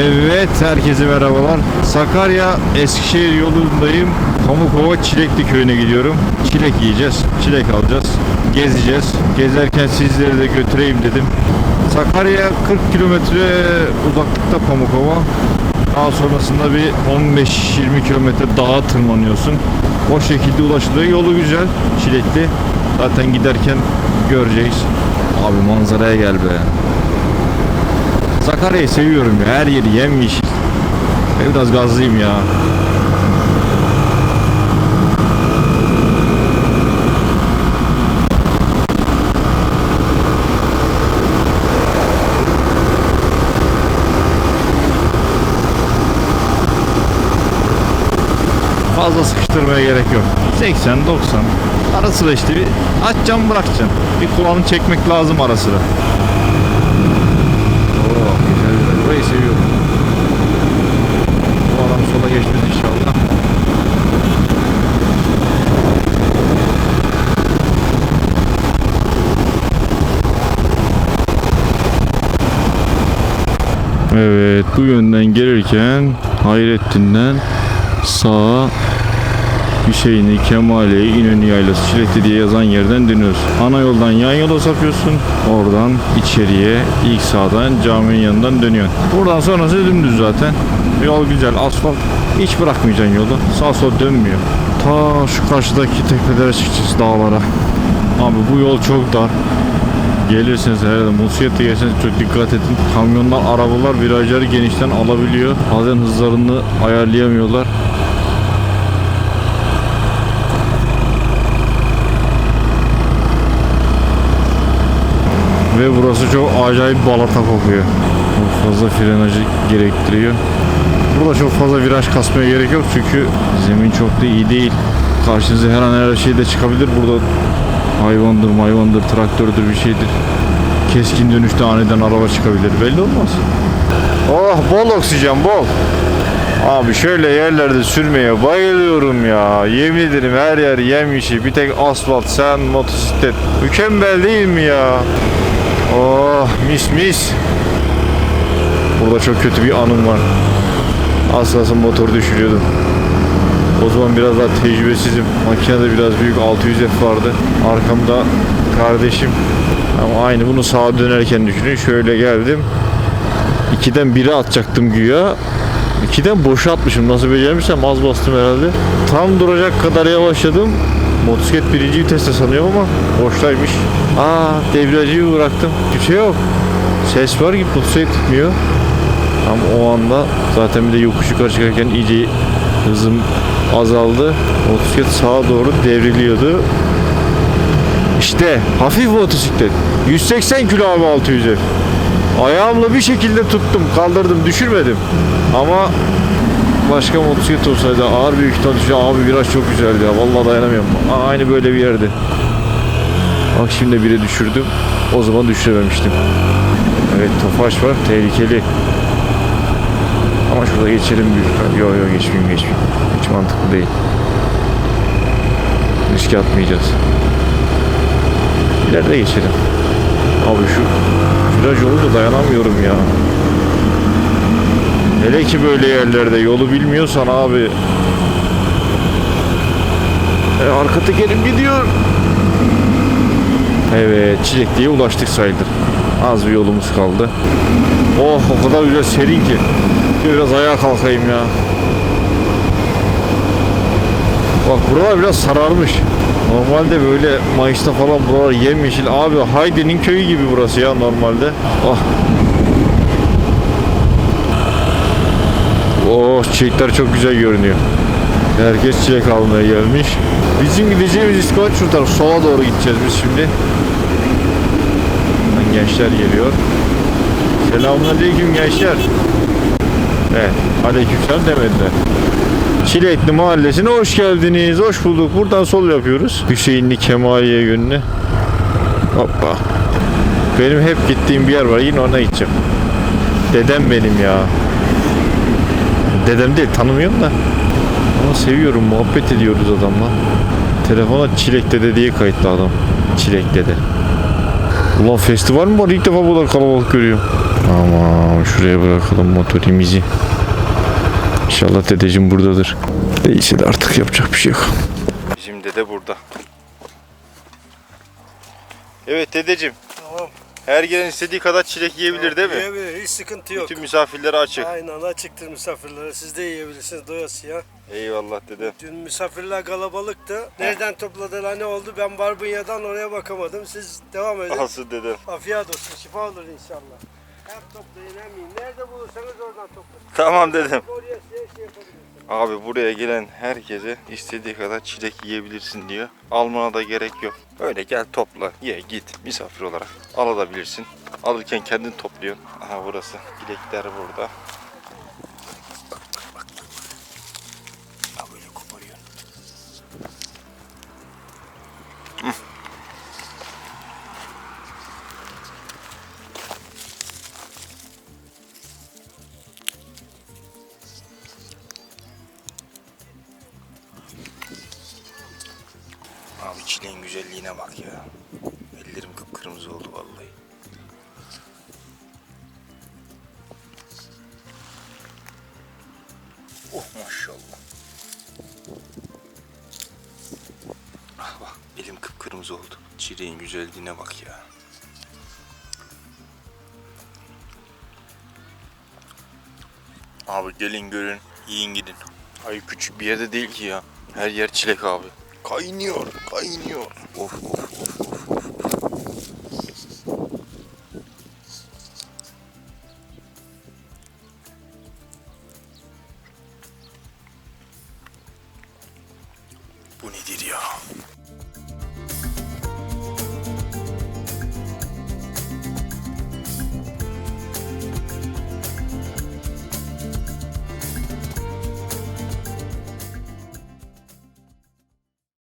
Evet, herkese merhabalar. Sakarya Eskişehir yolundayım. Pamukova Çilekli köyüne gidiyorum. Çilek yiyeceğiz, çilek alacağız, gezeceğiz. Gezerken sizleri de götüreyim dedim. Sakarya 40 kilometre uzaklıkta Pamukova. Daha sonrasında bir 15-20 kilometre dağa tırmanıyorsun. O şekilde ulaşılıyor. Yolu güzel, çilekli. Zaten giderken göreceğiz. Abi manzaraya gel be. Sakarya'yı seviyorum ya. Her yeri yemyeşil. Ben biraz gazlıyım ya. Fazla sıkıştırmaya gerek yok. 80 90 ara sıra işte bir açacaksın bırakacaksın. Bir kulağını çekmek lazım ara sıra. Oo, güzel güzel. Burayı seviyorum. Bu adam sola geçmez inşallah. Evet bu yönden gelirken Hayrettin'den sağa Hüseyin'i, Kemale'yi, İnönü Yaylası, Çilekli diye yazan yerden dönüyoruz. Ana yoldan yan yola sapıyorsun. Oradan içeriye ilk sağdan caminin yanından dönüyorsun. Buradan sonrası dümdüz zaten. Yol güzel, asfalt. Hiç bırakmayacaksın yolu. Sağ sol dönmüyor. Ta şu karşıdaki tepelere çıkacağız dağlara. Abi bu yol çok dar. Gelirseniz herhalde Musiyet'e gelirseniz çok dikkat edin. Kamyonlar, arabalar virajları genişten alabiliyor. Bazen hızlarını ayarlayamıyorlar. Ve burası çok acayip balata kokuyor. Çok fazla frenajı gerektiriyor. Burada çok fazla viraj kasmaya gerek yok çünkü zemin çok da iyi değil. Karşınıza her an her şey de çıkabilir. Burada hayvandır, mayvandır, traktördür bir şeydir. Keskin dönüşte aniden araba çıkabilir. Belli olmaz. Oh bol oksijen bol. Abi şöyle yerlerde sürmeye bayılıyorum ya. Yemin ederim her yer yemyeşil. Bir tek asfalt, sen, motosiklet. Mükemmel değil mi ya? Oh mis mis. Burada çok kötü bir anım var. Az kalsın motor düşürüyordum. O zaman biraz daha tecrübesizim. Makinede biraz büyük 600F vardı. Arkamda kardeşim. Ama aynı bunu sağa dönerken düşünün. Şöyle geldim. İkiden biri atacaktım güya. İkiden boşa atmışım. Nasıl becermişsem az bastım herhalde. Tam duracak kadar yavaşladım. Motosiklet birinci viteste sanıyorum ama boştaymış. Aa debriyajı bıraktım. Kimse yok. Ses var ki motosiklet tutmuyor. Ama o anda zaten bir de yokuş yukarı çıkarken iyice hızım azaldı. Motosiklet sağa doğru devriliyordu. İşte hafif motosiklet. 180 kilo abi 600 F. Ayağımla bir şekilde tuttum, kaldırdım, düşürmedim. Ama başka motosiklet olsaydı ağır yükten düşüyor. Abi viraj çok güzeldi ya. Vallahi dayanamıyorum. Aa, Aynı böyle bir yerde. Bak şimdi biri düşürdüm. O zaman düşürememiştim. Evet Tofaş var. Tehlikeli. Ama şurada geçelim büyük. Yok yok geçmeyeyim geçmeyeyim. Hiç mantıklı değil. Riske atmayacağız. İleride geçelim. Abi şu viraj yolu da dayanamıyorum ya. Hele ki böyle yerlerde yolu bilmiyorsan abi. E, arka tekerim gidiyor. Evet Çilekli'ye ulaştık sayılır. Az bir yolumuz kaldı. Oh o kadar güzel serin ki. Biraz ayağa kalkayım ya. Bak buralar biraz sararmış. Normalde böyle Mayıs'ta falan buralar yemyeşil. Abi Haydi'nin köyü gibi burası ya normalde. Ah. Oh çiçekler çok güzel görünüyor. Herkes çilek almaya gelmiş. Bizim gideceğimiz istikamet şu taraf. Sola doğru gideceğiz biz şimdi. Gençler geliyor. Selamünaleyküm gençler. Evet, aleykümselam demediler. Çilekli Mahallesi'ne hoş geldiniz. Hoş bulduk. Buradan sol yapıyoruz. Hüseyinli Kemaliye yönüne. Hoppa. Benim hep gittiğim bir yer var. Yine ona gideceğim. Dedem benim ya. Dedem değil tanımıyorum da. Ama seviyorum. Muhabbet ediyoruz adamla. Telefona Çilek Dede diye kayıtlı adam. Çilek Dede. Ulan festival mi var? İlk defa bu kadar kalabalık görüyorum. Aman Tamam şuraya bırakalım motorimizi. İnşallah dedeciğim buradadır. Değilse de artık yapacak bir şey yok. Bizim dede burada. Evet dedeciğim. Tamam. Her gelen istediği kadar çilek yiyebilir değil mi? Yiyebilir, hiç sıkıntı yok. Bütün misafirlere açık. Aynen açıktır misafirlere. Siz de yiyebilirsiniz doyasıya. Eyvallah dede. Dün misafirler kalabalıktı. Nereden topladılar ne oldu? Ben Barbunya'dan oraya bakamadım. Siz devam edin. Asıl dede. Afiyet olsun, şifa olur inşallah. Hem toplayın hem yiyin. Nerede bulursanız oradan toplayın. Tamam. Oraya size şey yapabilirsiniz. Abi buraya gelen herkese istediği kadar çilek yiyebilirsin diyor. Almana da gerek yok. Öyle gel topla, ye git misafir olarak. Alabilirsin. Alırken kendin topluyorsun. Aha burası. Çilekler burada. Çileğin güzelliğine bak ya. Ellerim kıpkırmızı oldu vallahi. Oh maşallah. Ah bak elim kıpkırmızı oldu. Çileğin güzelliğine bak ya. Abi gelin görün, yiyin gidin. Ay küçük bir yerde değil ki ya. Her yer çilek abi. 介入介入オフオフオフ